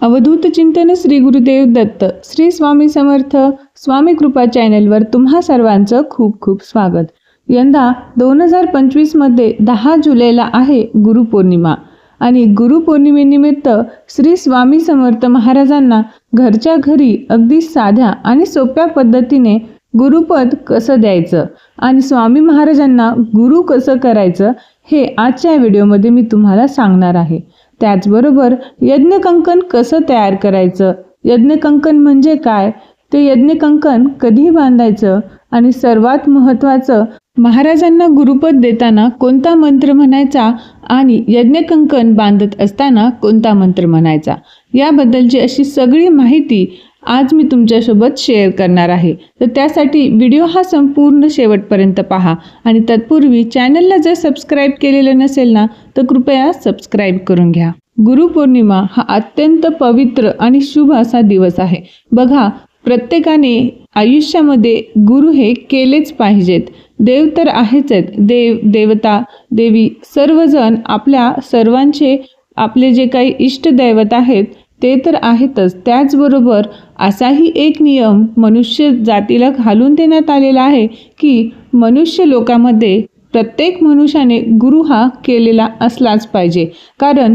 अवधूत चिंतन श्री गुरुदेव दत्त श्री स्वामी समर्थ स्वामी कृपा चॅनेलवर तुम्हा सर्वांचं खूप खूप स्वागत. यंदा दोन हजार पंचवीसमध्ये दहा जुलैला आहे गुरुपौर्णिमा आणि गुरुपौर्णिमेनिमित्त श्री स्वामी समर्थ महाराजांना घरच्या घरी अगदी साध्या आणि सोप्या पद्धतीने गुरुपद कसं द्यायचं आणि स्वामी महाराजांना गुरु कसं करायचं हे आजच्या व्हिडिओमध्ये मी तुम्हाला सांगणार आहे. त्याचबरोबर यज्ञकंकण कसं तयार करायचं? यज्ञकंकण म्हणजे काय? ते यज्ञकंकण कधी बांधायचं? आणि सर्वात महत्त्वाचं महाराजांना गुरुपद देताना कोणता मंत्र म्हणायचा आणि यज्ञकंकण बांधत असताना कोणता मंत्र म्हणायचा? याबद्दलची अशी सगळी माहिती आज मी तुमच्यासोबत शेअर करणार आहे. तर त्यासाठी व्हिडिओ हा संपूर्ण शेवटपर्यंत पहा आणि तत्पूर्वी चॅनलला जर सबस्क्राईब केलेलं नसेल ना तर कृपया सबस्क्राईब करून घ्या. गुरुपौर्णिमा हा अत्यंत पवित्र आणि शुभ असा दिवस आहे. बघा प्रत्येकाने आयुष्यामध्ये गुरु हे केलेच पाहिजेत. देव तर आहेच आहेत. देव देवता देवी सर्वजण आपल्या सर्वांचे आपले जे काही इष्टदैवत आहेत ते तर आहेतच. त्याचबरोबर असाही एक नियम मनुष्य जातीला घालून देण्यात आलेला आहे की मनुष्य लोकामध्ये प्रत्येक मनुष्याने गुरु हा केलेला असलाच पाहिजे. कारण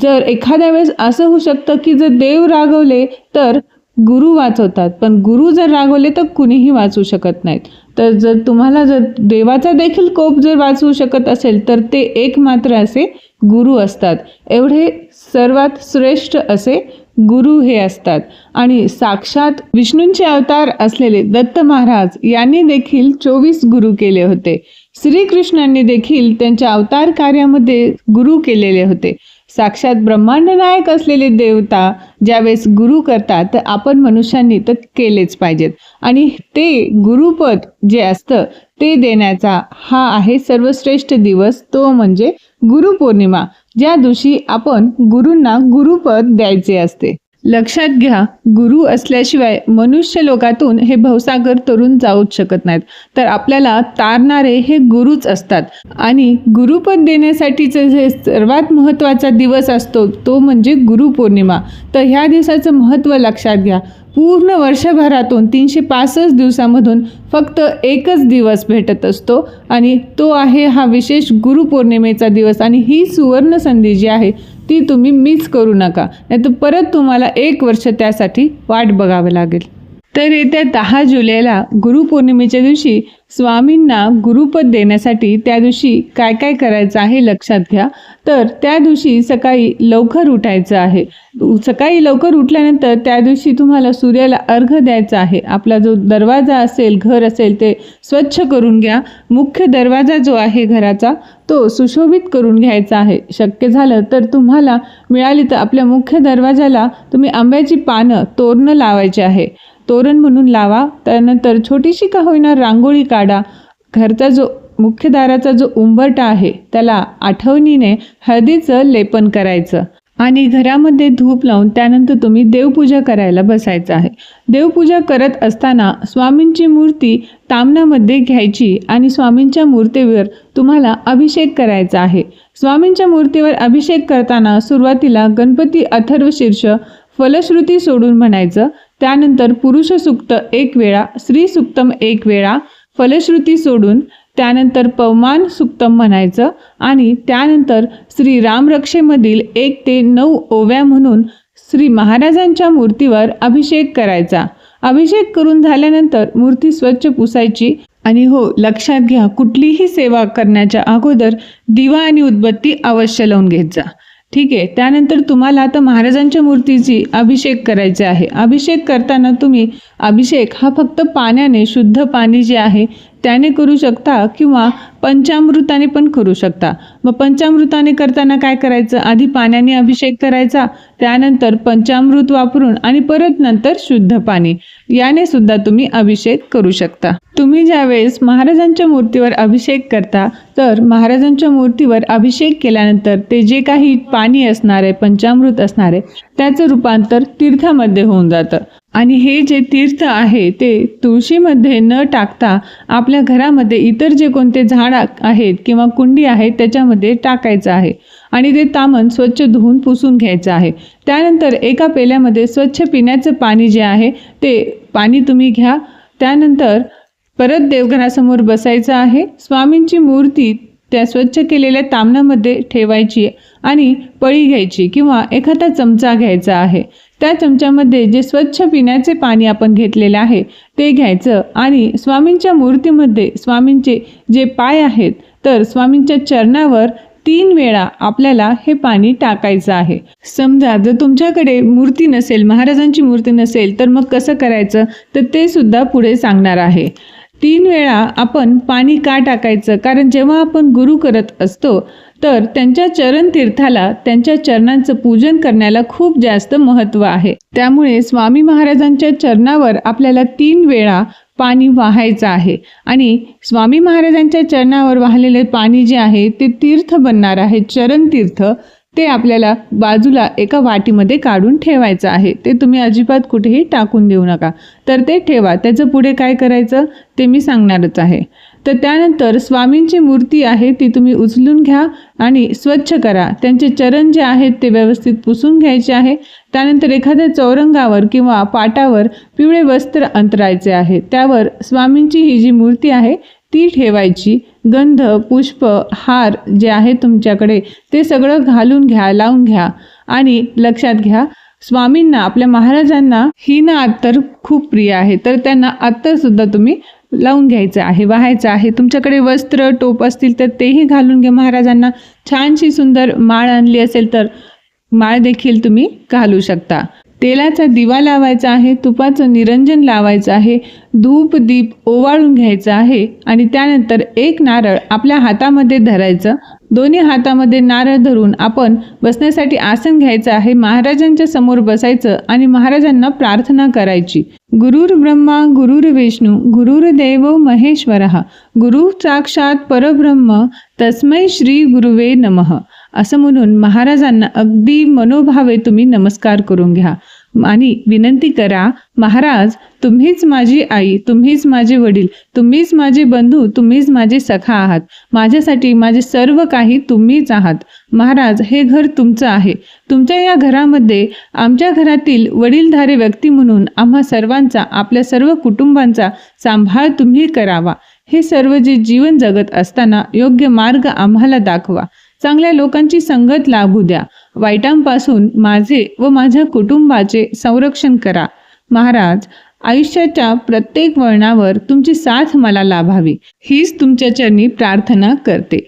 जर एखाद्या वेळेस असं होऊ शकतं की जर देव रागवले तर गुरु वाचवतात. पण गुरु जर रागवले तर कुणीही वाचू शकत नाहीत. तर जर तुम्हाला जर देवाचा देखील कोप जर वाचवू शकत असेल तर ते एकमात्र असे गुरु असतात. एवढे सर्वात श्रेष्ठ असे गुरु हे असतात. आणि साक्षात विष्णूंचे अवतार असलेले दत्त महाराज यांनी देखील चोवीस गुरु केले होते. श्रीकृष्णांनी देखील त्यांच्या अवतार कार्यामध्ये गुरु केलेले होते. साक्षात ब्रह्मांड नायक असलेले देवता ज्यावेळेस गुरु करतात तर आपण मनुष्यांनी तर केलेच पाहिजेत. आणि ते गुरुपद जे असतं ते देण्याचा हा आहे सर्वश्रेष्ठ दिवस तो म्हणजे गुरुपौर्णिमा. ज्या दिवशी आपण गुरूंना गुरुपद द्यायचे असते. लक्षात घ्या गुरु असल्याशिवाय मनुष्य लोकातून हे भवसागर तरुण जाऊच शकत नाहीत. तर आपल्याला तारणारे हे गुरुच असतात. आणि गुरुपद देण्यासाठीचे जे सर्वात महत्त्वाचा दिवस असतो तो म्हणजे गुरुपौर्णिमा तर ह्या दिवसाचं महत्त्व लक्षात घ्या. पूर्ण वर्षभरातून तीनशे पासष्ट दिवसामधून फक्त एकच दिवस भेटत असतो आणि तो आहे हा विशेष गुरुपौर्णिमेचा दिवस. आणि ही सुवर्ण संधी जी आहे ती तुम्ही मिस करू नका. नाहीतर परत तुम्हाला एक वर्ष त्यासाठी वाट बघावं लागेल. तर येत्या दहा जुलैला गुरुपौर्णिमेच्या दिवशी स्वामींना गुरुपद देण्यासाठी त्या दिवशी काय काय करायचं आहे लक्षात घ्या. तर त्या दिवशी सकाळी लवकर उठायचं आहे. सकाळी लवकर उठल्यानंतर त्या दिवशी तुम्हाला सूर्याला अर्घ द्यायचा आहे. आपला जो दरवाजा असेल घर असेल ते स्वच्छ करून घ्या. मुख्य दरवाजा जो आहे घराचा तो सुशोभित करून घ्यायचा आहे. शक्य झालं तर तुम्हाला मिळाली तर आपल्या मुख्य दरवाजाला तुम्ही आंब्याची पानं तोरणं लावायचे आहे. तोरण म्हणून लावा. त्यानंतर छोटीशी का होईना रांगोळी काढा. घरचा जो मुख्य दाराचा जो उंबरटा आहे त्याला आठवणीने हळदीचं लेपन करायचं. आणि घरामध्ये धूप लावून त्यानंतर तुम्ही देवपूजा करायला बसायचं आहे. देवपूजा करत असताना स्वामींची मूर्ती तामणामध्ये घ्यायची आणि स्वामींच्या मूर्तीवर तुम्हाला अभिषेक करायचा आहे. स्वामींच्या मूर्तीवर अभिषेक करताना सुरुवातीला गणपती अथर्व शीर्ष फलश्रुती सोडून म्हणायचं त्यानंतर पुरुष सुक्त एक वेळा स्त्री सुक्तम एक वेळा फलश्रुती सोडून त्यानंतर पवमान सुक्तम म्हणायचं आणि त्यानंतर श्री रामरक्षेमधील एक ते नऊ ओव्या म्हणून श्री महाराजांच्या मूर्तीवर अभिषेक करायचा. अभिषेक करून झाल्यानंतर मूर्ती स्वच्छ पुसायची आणि हो लक्षात घ्या कुठलीही सेवा करण्याच्या अगोदर दिवा आणि उदबत्ती अवश्य लावून घेत जा ठीक आहे. त्यानंतर तुम्हाला आता महाराजांच्या मूर्तीची अभिषेक करायचे आहे. अभिषेक करताना तुम्ही अभिषेक हा फक्त पाण्याने शुद्ध पाणी जे आहे त्याने करू शकता किंवा पंचामृताने पण करू शकता. मग पंचामृताने करताना काय करायचं? आधी पाण्याने अभिषेक करायचा त्यानंतर पंचामृत वापरून आणि परत नंतर शुद्ध पाणी. याने सुद्धा तुम्ही अभिषेक करू शकता. तुम्ही ज्यावेळेस महाराजांच्या मूर्तीवर अभिषेक करता तर महाराजांच्या मूर्तीवर अभिषेक केल्यानंतर ते जे काही पाणी असणार आहे पंचामृत असणार आहे त्याचं रूपांतर तीर्थामध्ये होऊन जातं. आणि हे जे तीर्थ आहे ते तुळशीमध्ये न टाकता आपल्या घरामध्ये इतर जे कोणते झाड आहेत किंवा कुंडी आहेत त्याच्यामध्ये टाकायचं आहे. आणि ते तामन स्वच्छ धुवून पुसून घ्यायचं आहे. त्यानंतर एका पेल्यामध्ये स्वच्छ पिण्याचं पाणी जे आहे ते पाणी तुम्ही घ्या. त्यानंतर परत देवघरासमोर बसायचं आहे. स्वामींची मूर्ती त्या स्वच्छ केलेल्या तामणामध्ये ठेवायची आणि पळी घ्यायची किंवा एखादा चमचा घ्यायचा आहे. त्या चमच्यामध्ये जे स्वच्छ पिण्याचे पाणी आपण घेतलेले आहे ते घ्यायचं आणि स्वामींच्या मूर्तीमध्ये स्वामींचे जे पाय आहेत तर स्वामींच्या चरणावर तीन वेळा आपल्याला हे पाणी टाकायचं आहे. समजा जर तुमच्याकडे मूर्ती नसेल महाराजांची मूर्ती नसेल तर मग कसं करायचं? तर ते सुद्धा पुढे सांगणार आहे. तीन वेळा आपण पाणी का टाकायचं? कारण जेव्हा आपण गुरु करत असतो तर त्यांच्या चरण तीर्थाला त्यांच्या चरणांचं पूजन करण्याला खूप जास्त महत्त्व आहे. त्यामुळे स्वामी महाराजांच्या चरणावर आपल्याला तीन वेळा पाणी वाहायचं आहे. आणि स्वामी महाराजांच्या चरणावर वाहलेले पाणी जे आहे ते तीर्थ बनणार आहे चरण तीर्थ. ते आपल्याला बाजूला एका वाटीमध्ये काढून ठेवायचं आहे. ते तुम्ही अजिबात कुठेही टाकून देऊ नका. तर ते ठेवा. त्याचं पुढे काय करायचं? ते मी सांगणारच आहे. तर त्यानंतर स्वामींची मूर्ती आहे ती तुम्ही उचलून घ्या आणि स्वच्छ करा. त्यांचे चरण जे आहेत ते व्यवस्थित पुसून घ्यायचे आहे. त्यानंतर एखाद्या चौरंगावर किंवा पाटावर पिवळे वस्त्र अंतरायचे आहे. त्यावर स्वामींची ही जी मूर्ती आहे ती ठेवायची. गंध पुष्प हार जे आहे तुमच्याकडे ते सगळं घालून घ्या लावून घ्या. आणि लक्षात घ्या स्वामींना आपल्या महाराजांना ही ना अत्तर खूप प्रिय आहे. तर त्यांना अत्तरसुद्धा तुम्ही लावून घ्यायचं आहे वाहायचं आहे. तुमच्याकडे वस्त्र टोप असतील तर तेही घालून घ्या महाराजांना. छानशी सुंदर माळ आणली असेल तर माळ देखील तुम्ही घालू शकता. तेलाचा दिवा लावायचा आहे तुपाचं निरंजन लावायचं आहे धूप दीप ओवाळून घ्यायचं आहे आणि त्यानंतर एक नारळ आपल्या हातामध्ये धरायचं. दोन्ही हातामध्ये नारळ धरून आपण बसण्यासाठी आसन घ्यायचं आहे. महाराजांच्या समोर बसायचं आणि महाराजांना प्रार्थना करायची. गुरुर ब्रह्मा गुरुर विष्णू गुरुर देव महेश्वर. गुरु साक्षात परब्रह्म तस्मै श्री गुरुवे नमः. असं म्हणून महाराजांना अगदी मनोभावे तुम्ही नमस्कार करून घ्या. आणि विनंती करा महाराज तुम्हीच माझी आई तुम्हीच माझे वडील तुम्हीच माझे बंधू तुम्हीच माझे सखा आहात. माझ्यासाठी माझे सर्व काही तुम्हीच आहात. महाराज हे घर तुमचं आहे. तुमच्या या घरामध्ये आमच्या घरातील वडीलधारे व्यक्ती म्हणून आम्हा सर्वांचा आपल्या सर्व कुटुंबांचा सांभाळ तुम्ही करावा. हे सर्व जे जीवन जगत असताना योग्य मार्ग आम्हाला दाखवा. चांगल्या लोकांची संगत लाभू द्या. वाईटांपासून माझे व माझ्या कुटुंबाचे संरक्षण करा. महाराज आयुष्याच्या प्रत्येक वळणावर तुमची साथ मला लाभावी. हीच तुमच्या चरणी प्रार्थना करते.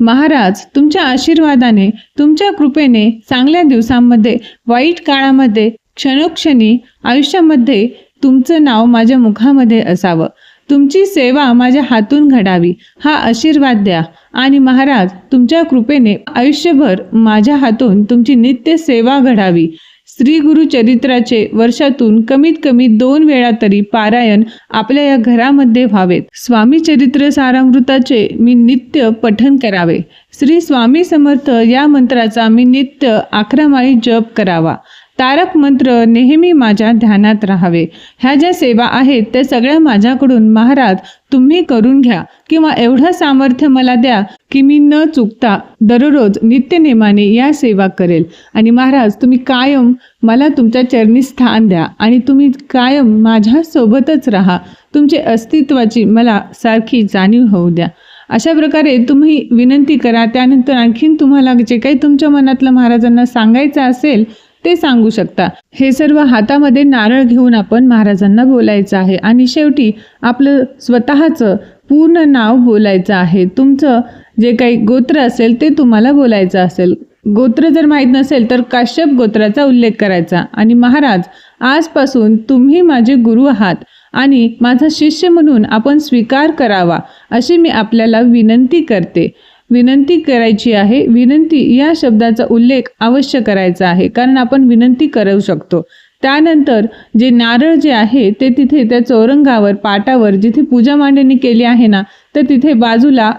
महाराज तुमच्या आशीर्वादाने तुमच्या कृपेने चांगल्या दिवसांमध्ये वाईट काळामध्ये क्षणोक्षणी आयुष्यामध्ये तुमचं नाव माझ्या मुखामध्ये असावं. तुमची सेवा माझ्या हातून घडावी. हा आशीर्वाद द्या. आणि महाराज तुमच्या कृपेने आयुष्यभर माझ्या हातून तुमची नित्य सेवा घडावी. श्री गुरु चरित्राचे वर्षातून कमीत कमी दोन वेळा तरी पारायण आपल्या या घरामध्ये व्हावेत. स्वामी चरित्र सारामृताचे मी नित्य पठन करावे. श्री स्वामी समर्थ या मंत्राचा मी नित्य अकरा माळी जप करावा. तारक मंत्र नेहमी माझ्या ध्यानात राहावे. ह्या ज्या सेवा आहेत त्या सगळ्या माझ्याकडून महाराज तुम्ही करून घ्या किंवा एवढं सामर्थ्य मला द्या की मी न चुकता दररोज नित्यनेमाने या सेवा करेल. आणि महाराज तुम्ही कायम मला तुमच्या चरणी स्थान द्या आणि तुम्ही कायम माझ्यासोबतच राहा. तुमचे अस्तित्वाची मला सारखी जाणीव होऊ द्या. अशा प्रकारे तुम्ही विनंती करा. त्यानंतर आणखीन तुम्हाला जे काही तुमच्या मनातलं महाराजांना सांगायचं असेल ते सांगू शकता. हे सर्व हातामध्ये नारळ घेऊन आपण महाराजांना बोलायचं आहे आणि शेवटी आपलं स्वतःचं पूर्ण नाव बोलायचं आहे. तुमचं जे काही गोत्र असेल ते तुम्हाला बोलायचं असेल. गोत्र जर माहीत नसेल तर काश्यप गोत्राचा उल्लेख करायचा. आणि महाराज आजपासून तुम्ही माझे गुरु आहात आणि माझा शिष्य म्हणून आपण स्वीकार करावा अशी मी आपल्याला विनंती करते. विनंती करायची आहे. विनंती या शब्दाचा उल्लेख अवश्य करायचा आहे कारण आपण विनंती करू शकतो. त्यानंतर जे नारळ जे आहे ते तिथे त्या चौरंगावर पाटावर जिथे पूजा मांडणी केली आहे ना तर तिथे बाजूला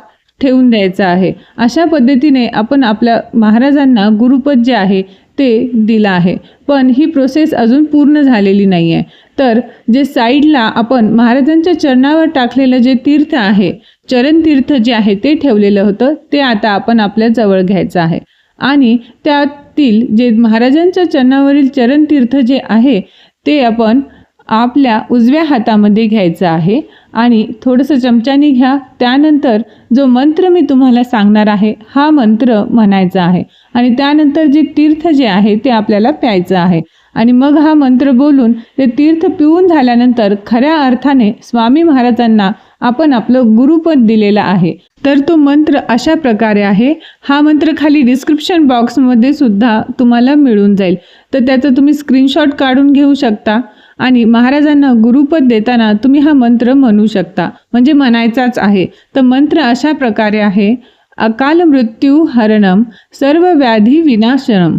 ठेवून द्यायचं आहे. अशा पद्धतीने आपण आपल्या महाराजांना गुरुपद जे आहे ते दिलं आहे. पण ही प्रोसेस अजून पूर्ण झालेली नाही आहे तर जे साईडला आपण महाराजांच्या चरणावर टाकलेलं जे तीर्थ आहे चरणतीर्थ जे आहे ते ठेवलेलं होतं ते आता आपण आपल्या जवळ घ्यायचं आहे. आणि त्यातील जे महाराजांच्या चरणावरील चरणतीर्थ जे आहे ते आपण आपल्या उजव्या हातामध्ये घ्यायचं आहे. आणि थोडंसं चमच्याने घ्या. त्यानंतर जो मंत्र मी तुम्हाला सांगणार आहे हा मंत्र म्हणायचा आहे. आणि त्यानंतर जे तीर्थ जे आहे ते आपल्याला प्यायचं आहे. आणि मग हा मंत्र बोलून ते तीर्थ पिऊन झाल्यानंतर खऱ्या अर्थाने स्वामी महाराजांना आपण आपलं गुरुपद दिलेलं आहे. तर तो मंत्र अशा प्रकारे आहे. हा मंत्र खाली डिस्क्रिप्शन बॉक्समध्ये सुद्धा तुम्हाला मिळून जाईल. तर त्याचं तुम्ही स्क्रीनशॉट काढून घेऊ शकता आणि महाराजांना गुरुपद देताना तुम्ही हा मंत्र म्हणू शकता. म्हणजे म्हणायचाच आहे. तर मंत्र अशा प्रकारे आहे. अकाल मृत्यू हरणम सर्व व्याधी विनाशनम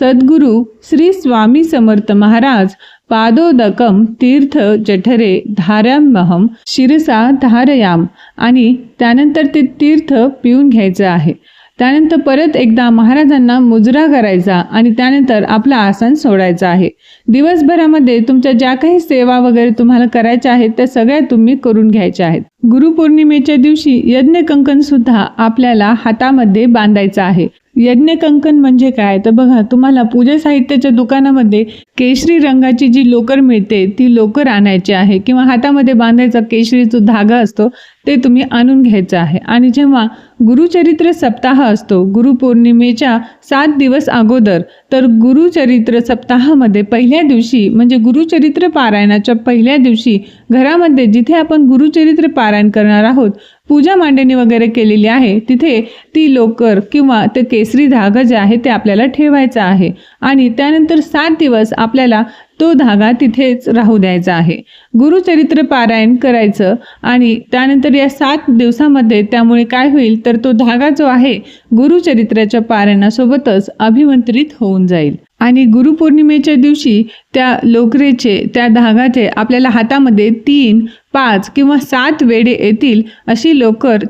सद्गुरू श्री स्वामी समर्थ महाराज पादोदकम तीर्थ जठरे धारामहम शिरसा धारयाम. आणि त्यानंतर ते तीर्थ पिऊन घ्यायचं आहे. त्यानंतर परत एकदा महाराजांना मुजरा करायचा आणि त्यानंतर आपलं आसन सोडायचं आहे. दिवसभरामध्ये तुमच्या ज्या काही सेवा वगैरे तुम्हाला करायच्या आहेत त्या सगळ्या तुम्ही करून घ्यायच्या आहेत. गुरुपौर्णिमेच्या दिवशी यज्ञकंकण सुद्धा आपल्याला हातामध्ये बांधायचं आहे. यज्ञकंकण म्हणजे काय? तर बघा तुम्हाला पूजा साहित्याच्या दुकानामध्ये केशरी रंगाची जी लोकर मिळते ती लोकर आणायची आहे. किंवा हातामध्ये बांधायचा केशरी जो धागा असतो ते तुम्ही आणून घ्यायचं आहे. आणि जेव्हा गुरुचरित्र सप्ताह असतो गुरुपौर्णिमेच्या सात दिवस अगोदर तर गुरुचरित्र सप्ताहामध्ये पहिल्या दिवशी म्हणजे गुरुचरित्र पारायणाच्या पहिल्या दिवशी घरामध्ये जिथे आपण गुरुचरित्र पारायण करणार आहोत पूजा मांडणी वगैरे केलेली आहे तिथे ती लोकर किंवा ते केसरी धागा जे आहे ते आपल्याला ठेवायचं आहे. आणि त्यानंतर सात दिवस आपल्याला तो धागा तिथेच राहू द्यायचा आहे. गुरुचरित्र पारायण करायचं आणि त्यानंतर या सात दिवसामध्ये त्यामुळे काय होईल? तर तो धागा जो आहे गुरुचरित्राच्या पारायणासोबतच अभिमंत्रित होऊन जाईल. आणि गुरुपौर्णिमेच्या दिवशी त्या लोकरेचे त्या धागाचे आपल्याला हातामध्ये तीन पाच किंवा सात वेडे येतील अशी लोकर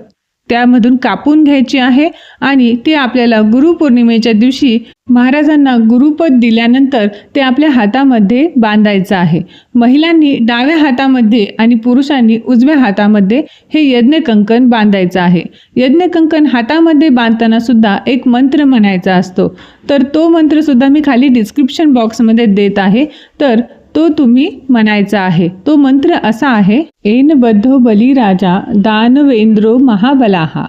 त्यामधून कापून घ्यायची आहे आणि ते आपल्याला गुरुपौर्णिमेच्या दिवशी महाराजांना गुरुपद दिल्यानंतर ते आपल्या हातामध्ये बांधायचं आहे. महिलांनी डाव्या हातामध्ये आणि पुरुषांनी उजव्या हातामध्ये हे यज्ञकंकण बांधायचं आहे. यज्ञकंकण हातामध्ये बांधताना सुद्धा एक मंत्र म्हणायचा असतो. तर तो मंत्रसुद्धा मी खाली डिस्क्रिप्शन बॉक्समध्ये देत आहे. तर तो तुम्ही म्हणायचा आहे. तो मंत्र असा आहे एन बद्धो बलिराजा दानवेंद्रो महाबलाहा.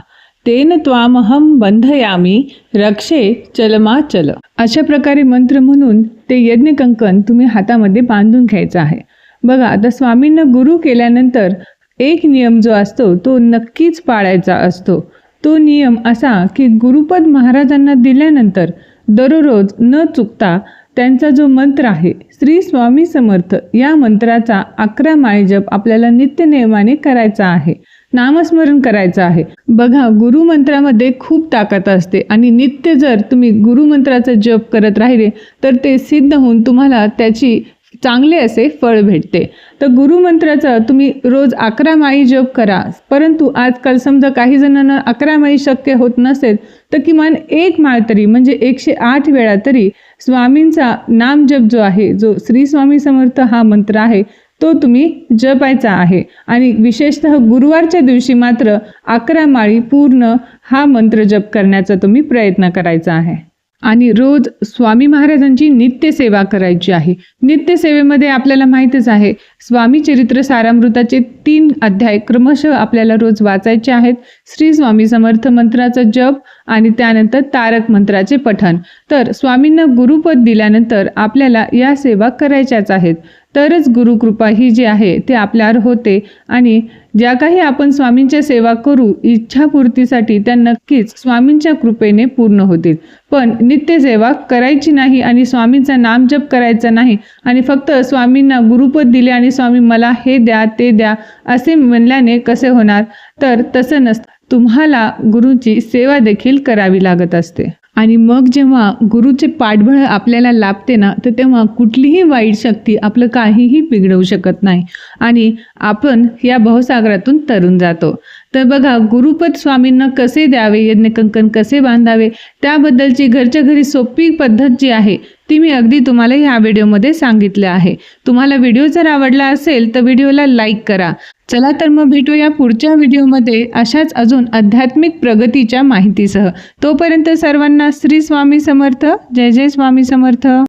तेन त्वामहम बंधयामी रक्षे चलमा चल. अशा प्रकारे मंत्र म्हणून ते यज्ञकंकण तुम्ही हातामध्ये बांधून घ्यायचं आहे. बघा आता स्वामींना गुरु केल्यानंतर एक नियम जो असतो तो नक्कीच पाळायचा असतो. तो नियम असा की गुरुपद महाराजांना दिल्यानंतर दररोज न चुकता त्यांचा जो मंत्र आहे श्री स्वामी समर्थ या मंत्राचा अकरा माळी जप आपल्याला नित्य नियमाने करायचा आहे नामस्मरण करायचं आहे. बघा गुरुमंत्रामध्ये खूप ताकद असते आणि नित्य जर तुम्ही गुरुमंत्राचा जप करत राहिले तर ते सिद्ध होऊन तुम्हाला त्याची चांगले असे फळ भेटते. तर गुरुमंत्राचा तुम्ही रोज अकरा माळी जप करा. परंतु आजकाल समजा काही जणांना अकरा माळी शक्य होत नसेल तर किमान एक माळ तरी म्हणजे एकशे आठ वेळा तरी स्वामींचा नाम जप जो आहे जो श्री स्वामी समर्थ हा मंत्र आहे तो तुम्ही जपायचा आहे. आणि विशेषतः गुरुवारच्या दिवशी मात्र अकरा माळी पूर्ण हा मंत्र जप करण्याचा तुम्ही प्रयत्न करायचा आहे. आणि रोज स्वामी महाराजांची नित्य सेवा करायची आहे. नित्य सेवेमध्ये आपल्याला माहीतच आहे स्वामी चरित्र सारामृताचे तीन अध्याय क्रमशः आपल्याला रोज वाचायचे आहेत. श्री स्वामी समर्थ मंत्राचा जप आणि त्यानंतर तारक मंत्राचे पठण. तर स्वामींना गुरुपद दिल्यानंतर आपल्याला या सेवा करायच्याच आहेत. तरच गुरुकृपा ही जी आहे ते आपल्यावर होते आणि ज्या काही आपण स्वामींच्या सेवा करू इच्छापूर्तीसाठी त्या नक्कीच स्वामींच्या कृपेने पूर्ण होतील. पण नित्यसेवा करायची नाही आणि स्वामींचा नामजप करायचा नाही आणि फक्त स्वामींना गुरुपद दिले आणि स्वामी मला हे द्या ते द्या असे म्हणल्याने कसे होणार? तर तसं नसतं. तुम्हाला गुरुची सेवा देखील करावी लागत असते. आणि मग जेव्हा गुरुचे पाठबळ आपल्याला लाभते ना तर तेव्हा कुठलीही वाईट शक्ती आपलं काहीही बिघडवू शकत नाही. आणि आपण या भवसागरातून तरून जातो. तर बघा गुरुपद स्वामींना कसे द्यावे यज्ञकंकन कसे बांधावे त्याबद्दलची घरच्या घरी सोपी पद्धत जी आहे ती मी अगदी तुम्हाला ह्या व्हिडिओमध्ये सांगितले आहे. तुम्हाला व्हिडिओ जर आवडला असेल तर व्हिडिओला लाईक करा. चला तर मग भेटूया पुढच्या व्हिडिओमध्ये. अशाच अजून आध्यात्मिक प्रगतीच्या माहितीसह. तोपर्यंत सर्वांना श्री स्वामी समर्थ. जय जय स्वामी समर्थ.